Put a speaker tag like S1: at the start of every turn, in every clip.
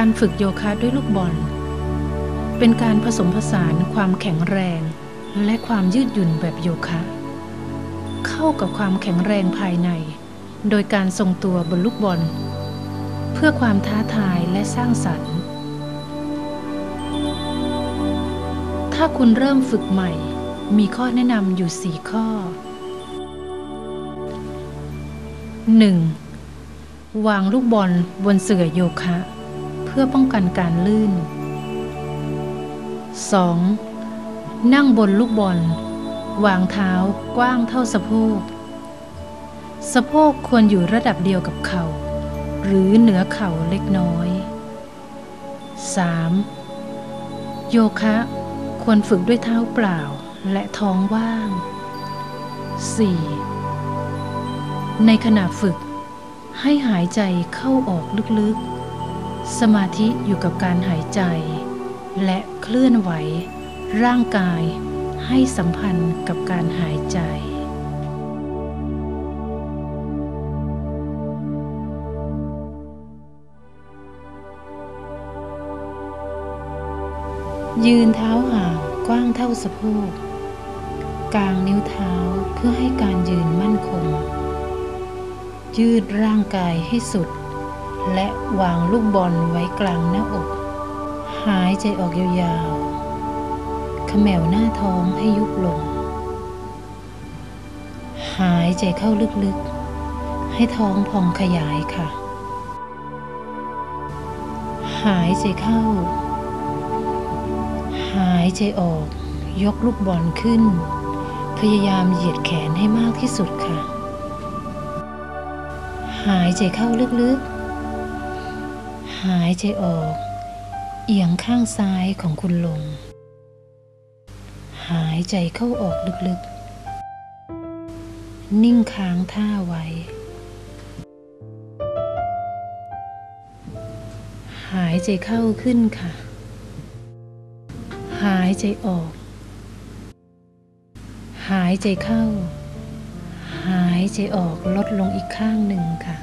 S1: การฝึกโยคะด้วยลูกบอล เป็นการผสมผสานความแข็งแรง และความยืดหยุ่นแบบโยคะ เข้ากับความแข็งแรงภายใน โดยการทรงตัวบนลูกบอล เพื่อความท้าทายและสร้างสรรค์ ถ้าคุณเริ่มฝึกใหม่ มีข้อแนะนำอยู่ 4 ข้อ 1. วางลูกบอลบนเสื่อโยคะ พื่อป้องกันการลื่น 2. นั่งบนลูกบอล วางเท้ากว้างเท่าสะโพก สะโพกควรอยู่ระดับเดียวกับเข่า หรือเหนือเข่าเล็กน้อย 3. โยคะควรฝึกด้วยเท้าเปล่าและท้องว่าง 4. ในขณะฝึกให้หายใจเข้าออกลึกๆ สมาธิอยู่กับการหายใจ และเคลื่อนไหว ร่างกายให้สัมพันธ์กับการหายใจยืนเท้าห่างกว้างเท่าสะโพก กางนิ้วเท้าเพื่อให้การยืนมั่นคง ยืดร่างกายให้สุด และวางลูกบอลไว้กลางหน้าอก หายใจออกยาวๆขมวหน้าท้องให้ยุบลง หายใจเข้าลึกๆ ให้ท้องพองขยายค่ะ หายใจเข้า หายใจออก ยกลูกบอลขึ้น พยายามเหยียดแขนให้มากที่สุดค่ะ หายใจเข้าลึกๆ หายใจออก เอียงข้างซ้ายของคุณลง หายใจเข้าออกลึกๆ นิ่งค้างท่าไว้ หายใจเข้าขึ้นค่ะ หายใจออก หายใจเข้า หายใจออกลดลงอีกข้างหนึ่งค่ะ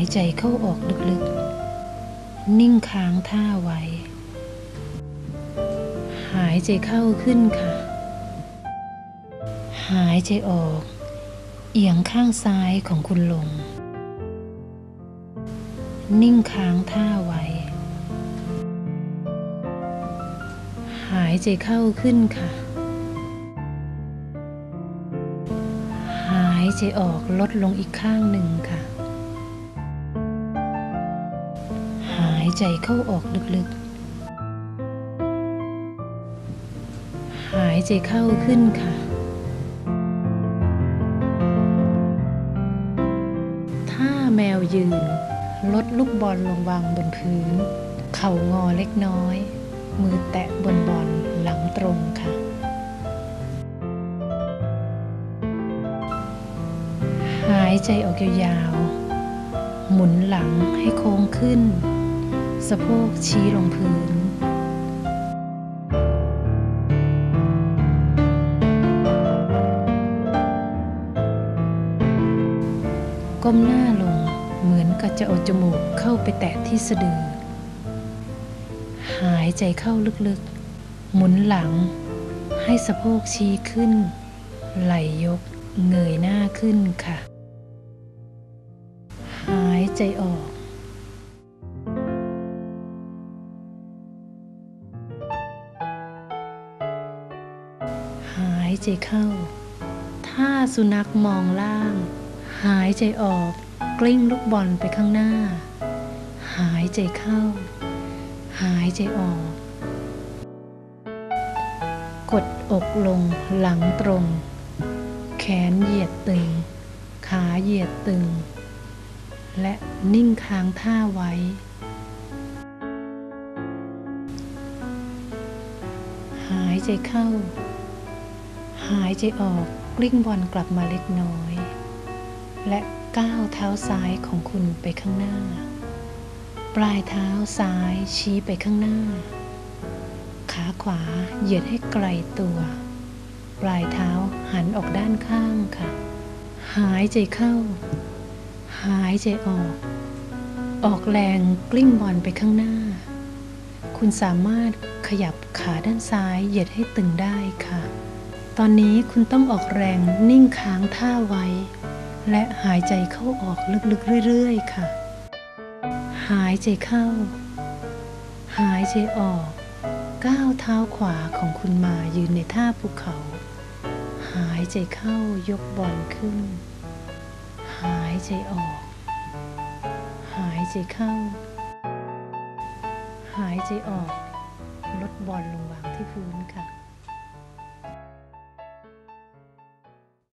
S1: ายใจเข้าออกลึกๆ นิ่งค้างท่าไว้ หายใจเข้าขึ้นค่ะ หายใจออก เอียงข้างซ้ายของคุณลง นิ่งค้างท่าไว้ หายใจเข้าขึ้นค่ะ หายใจออกลดลงอีกข้างหนึ่งค่ะายใจเข้าออกลึกๆ หายใจเข้าขึ้นค่ะ ถ้าแมวยืน ลดลูกบอลลงวางบนพื้น เข่างอเล็กน้อย มือแตะบนบอลหลังตรงค่ะ หายใจออกยาวๆหมุนหลังให้โค้งขึ้น สะโพกชี้ลงพื้น ก้มหน้าลงเหมือนกับจะเอาจมูกเข้าไปแตะที่สะดือ หายใจเข้าลึกๆ หมุนหลัง ให้สะโพกชี้ขึ้น ไหลยกเงยหน้าขึ้นค่ะ หายใจออก ใจเข้า ถ้าสุนัขมองล่าง หายใจออก กลิ้งลูกบอลไปข้างหน้า หายใจเข้า หายใจออก กดอกลงหลังตรง แขนเหยียดตึง ขาเหยียดตึง และนิ่งค้างท่าไว้หายใจเข้า หายใจออกกลิ้งบอลกลับมาเล็กน้อย และก้าวเท้าซ้ายของคุณไปข้างหน้า ปลายเท้าซ้ายชี้ไปข้างหน้า ขาขวาเหยียดให้ไกลตัว ปลายเท้าหันออกด้านข้างค่ะ หายใจเข้า หายใจออก ออกแรงกลิ้งบอลไปข้างหน้า คุณสามารถขยับขาด้านซ้ายเหยียดให้ตึงได้ค่ะ ตอนนี้คุณต้องออกแรงนิ่งค้างท่าไว้ และหายใจเข้าออกลึกๆเรื่อยๆ ค่ะ หายใจเข้า หายใจออก ก้าวเท้าขวาของคุณมายืนในท่าภูเขา หายใจเข้ายกบอลขึ้น หายใจออก หายใจเข้า หายใจออก ลดบอลลงวางที่พื้นค่ะ